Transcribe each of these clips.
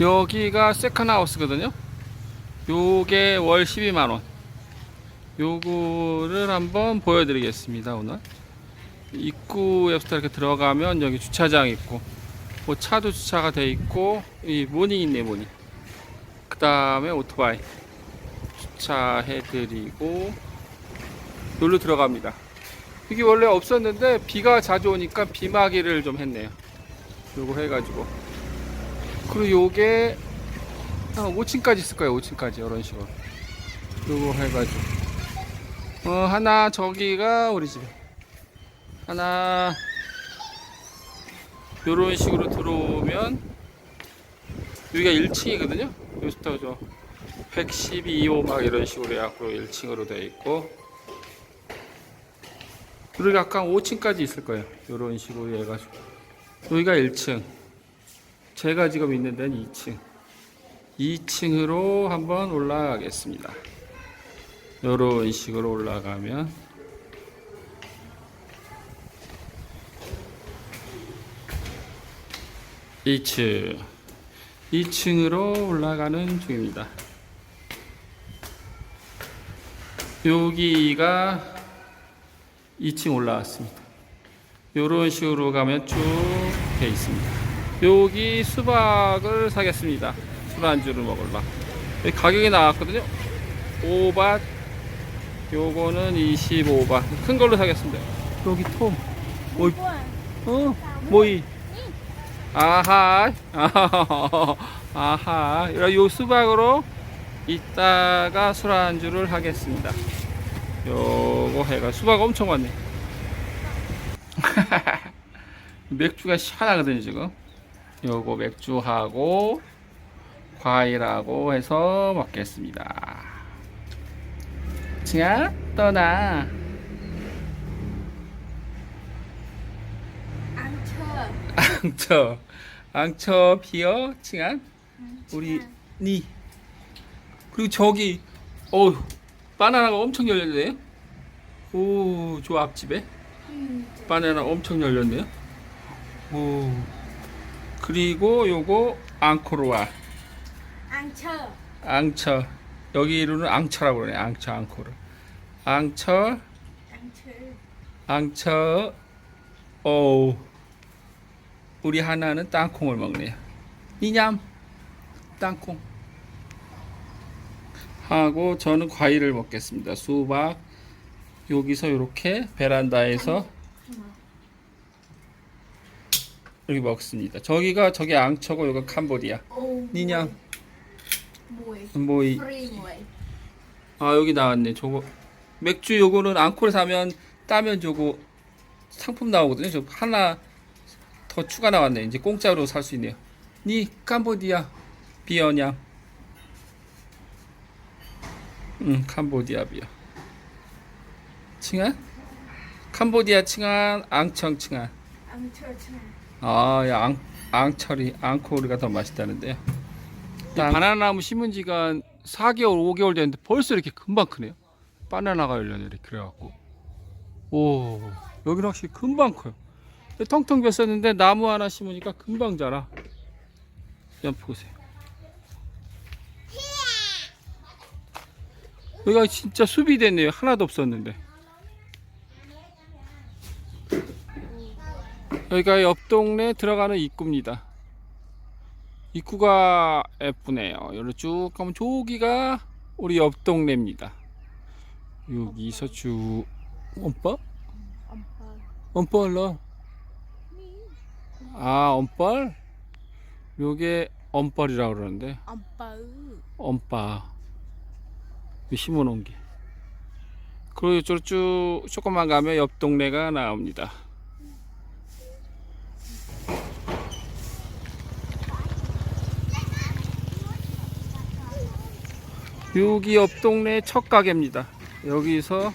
여기가 세컨하우스거든요. 요게 월 12만원. 요거를 한번 보여드리겠습니다, 오늘. 입구에부터 이렇게 들어가면 여기 주차장 있고, 뭐 차도 주차가 돼 있고, 이 모닝 있네, 모닝. 그 다음에 오토바이. 주차해 드리고, 여기로 들어갑니다. 이게 원래 없었는데, 비가 자주 오니까 비마기를 좀 했네요. 요거 해가지고. 그리고 요게 한 5층까지 있을 거예요. 5층까지 이런 식으로. 요거 해가지고. 어 하나 저기가 우리 집에. 하나 요런 식으로 들어오면 여기가 1층이거든요. 여기부터 저 112호 막 이런 식으로 해갖고 1층으로 되어 있고. 그리고 약간 5층까지 있을 거예요. 요런 식으로 해가지고. 여기가 1층. 제가 지금 있는 데는 2층. 2층으로 한번 올라가겠습니다. 이런 식으로 올라가면 이층 2층으로 올라가는 중입니다. 여기가 2층 올라왔습니다. 이런 식으로 가면 쭉 돼 있습니다. 여기 수박을 사겠습니다. 술안주를 먹을라. 가격이 나왔거든요. 5밭. 요거는 25밭. 큰 걸로 사겠습니다. 여기 톰. 오이. 어, 모이. 아하. 아하. 아하. 요 수박으로 이따가 술안주를 하겠습니다. 요거 해가 수박 엄청 많네. 맥주가 시원하거든요, 지금. 요거 맥주하고 과일하고 해서 먹겠습니다. 칭아 떠나. 앙처 앙처 앙처 피어 칭아 우리 니 그리고 저기 어우 바나나가 엄청 열렸네요. 오저 앞집에 바나나 엄청 열렸네요. 오 그리고 요거 앙코르와. 앙처. 앙처. 여기 이름은 앙처라고 그러네. 앙처 앙코르. 앙처. 앙처. 앙처 오 우리 하나는 땅콩을 먹네요 이냠. 땅콩. 하고 저는 과일을 먹겠습니다. 수박. 여기서 이렇게 베란다에서 여기 먹습니다. 저기가 저기 앙처고 여기 캄보디아. 오 니냥 모이. 모이 아 여기 나왔네 저거. 맥주 요거는 앙코를 사면 따면 저거 상품 나오거든요. 저 하나 더 추가 나왔네. 이제 공짜로 살 수 있네요. 니 캄보디아. 비어냥 응 캄보디아 비어. 칭한 캄보디아 칭한 앙청 칭한 앙처 청 아 야 앙 앙철이 앙코르가 더 맛있다는데요 바나나 나무 심은 지가 한 4개월 5개월 됐는데 벌써 이렇게 금방 크네요. 바나나가 열렸네 이렇게 그래갖고. 오 여기는 확실히 금방 커요. 텅텅 뱄었는데 나무 하나 심으니까 금방 자라. 그냥 보세요. 여기가 진짜 숲이 됐네요. 하나도 없었는데 여기가 옆 동네 들어가는 입구입니다 입구가 예쁘네요. 여기로 쭉 가면 저기가 우리 옆 동네입니다. 여기서 쭉 엄빠? 엄빠 엄빨러. 아 엄빨? 요게 엄빨이라고 그러는데 엄빠 엄빠. 요 심어놓은 게. 그리고 이쪽으로 쭉 조금만 가면 옆 동네가 나옵니다. 여기 옆 동네 첫 가게입니다. 여기서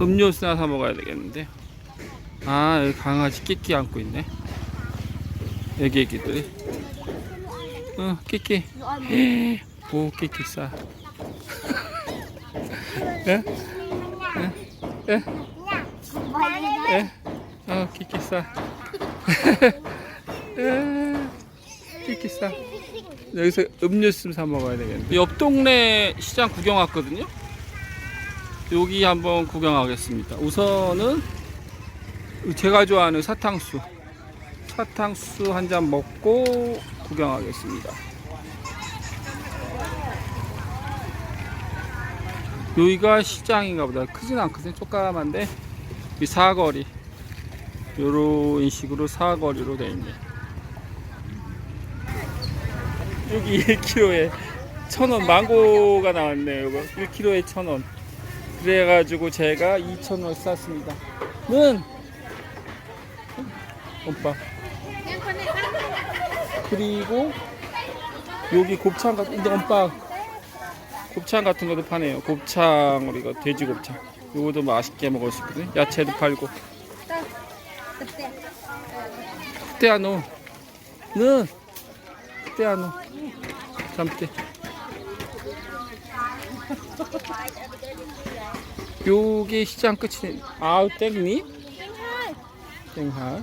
음료수나 사 먹어야 되겠는데. 아, 여기 강아지 끼끼 안고 있네. 애기 애기들이. 어, 끼끼. 오, 끼끼 싸. 예? 예? 예? 예? 어, 끼끼 싸. 예? 이렇게 싸. 여기서 음료수 사 먹어야 되겠네. 옆 동네 시장 구경 왔거든요. 여기 한번 구경하겠습니다. 우선은 제가 좋아하는 사탕수. 사탕수 한 잔 먹고 구경하겠습니다. 여기가 시장인가 보다. 크진 않거든요. 조그만데 이 사거리. 요런 식으로 사거리로 돼 있네. 여기 1kg에 천원 망고가 나왔네요. 이거 1kg에 천원. 그래가지고 제가 2,000원 쌌습니다. 는 오빠. 그리고 여기 곱창 같은 데 오빠 곱창 같은 것도 파네요. 곱창 우리가 돼지 곱창. 요거도 맛있게 먹을 수 있거든요. 야채도 팔고. 테아노. 는 테아노. 잠때. 요게 시장 끝이 아우 땡니? 땡하.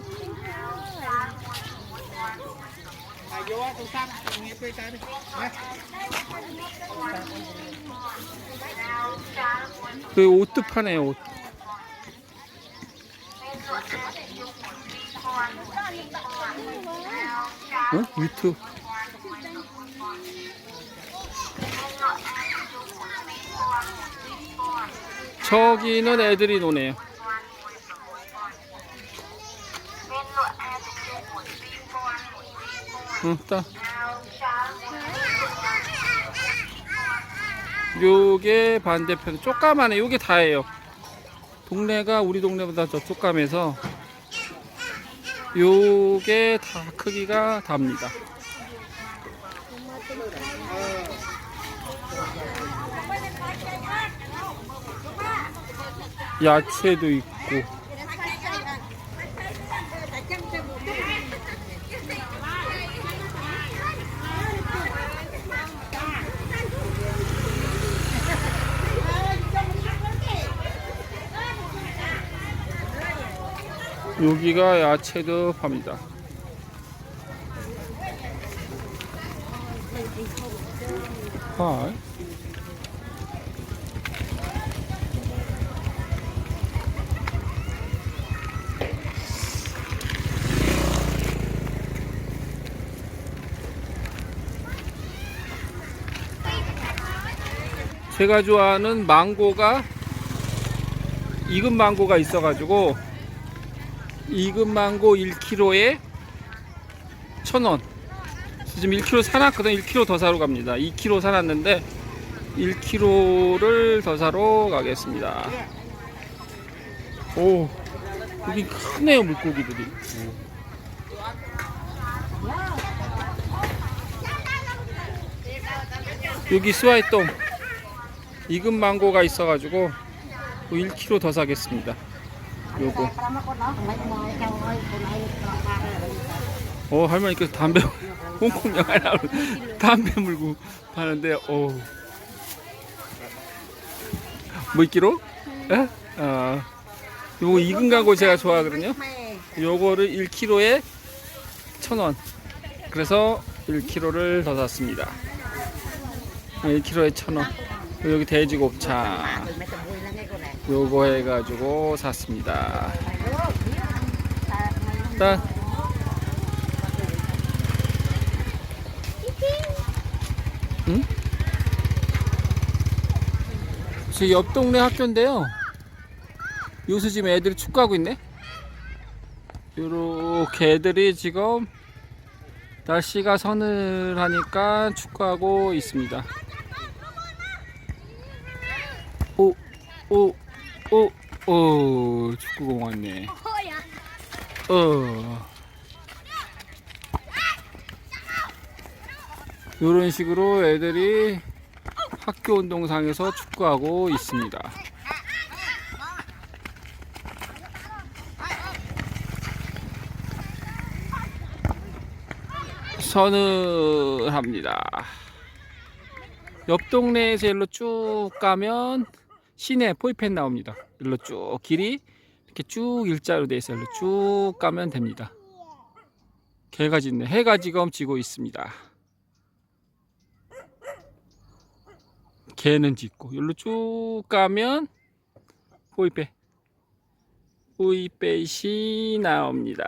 그 옷도 파네요 옷. 어? 유튜브 저기는 애들이 노네요. 응, 따. 요게 반대편 쪼까만해 요게 다예요. 동네가 우리 동네보다 더 쪼까매서 요게 다 크기가 답니다 야채도 있고 여기가 야채도 팝니다. 파. 제가 좋아하는 망고가 익은 망고가 있어가지고 익은 망고 1kg에 1,000원. 지금 1kg 사놨거든. 1kg 더 사러 갑니다. 2kg 사놨는데 1kg를 더 사러 가겠습니다. 오, 여기 크네요 물고기들이. 여기 스와이똥 익은 망고가 있어가지고 1kg 더 사겠습니다. 요거. 어 할머니 그 담배 홍콩 영화 나오는 담배 물고 파는데 어. 뭐 있기로? 에? 아 요거 익은 가고 제가 좋아하거든요. 요거를 1kg에 1,000원. 그래서 1kg를 더 샀습니다. 1kg에 1,000원. 여기 돼지 곱창. 요거 해가지고 샀습니다. 일단 응? 제옆 동네 학교인데요. 요새 지금 애들이 축구하고 있네. 요렇게 애들이 지금 날씨가 서늘하니까 축구하고 있습니다. 오, 오, 오, 오, 축구공 왔네. 어. 이런 식으로 애들이 학교 운동장에서 축구하고 있습니다. 서늘합니다. 옆 동네에서 일로 쭉 가면 시내 포이펜 나옵니다. 일로 쭉 길이 이렇게 쭉 일자로 돼 있어요. 일로 쭉 가면 됩니다. 개가 짖네. 해가 지금 지고 있습니다. 개는 짖고 여기로 쭉 가면 호이배 호이배시 나옵니다.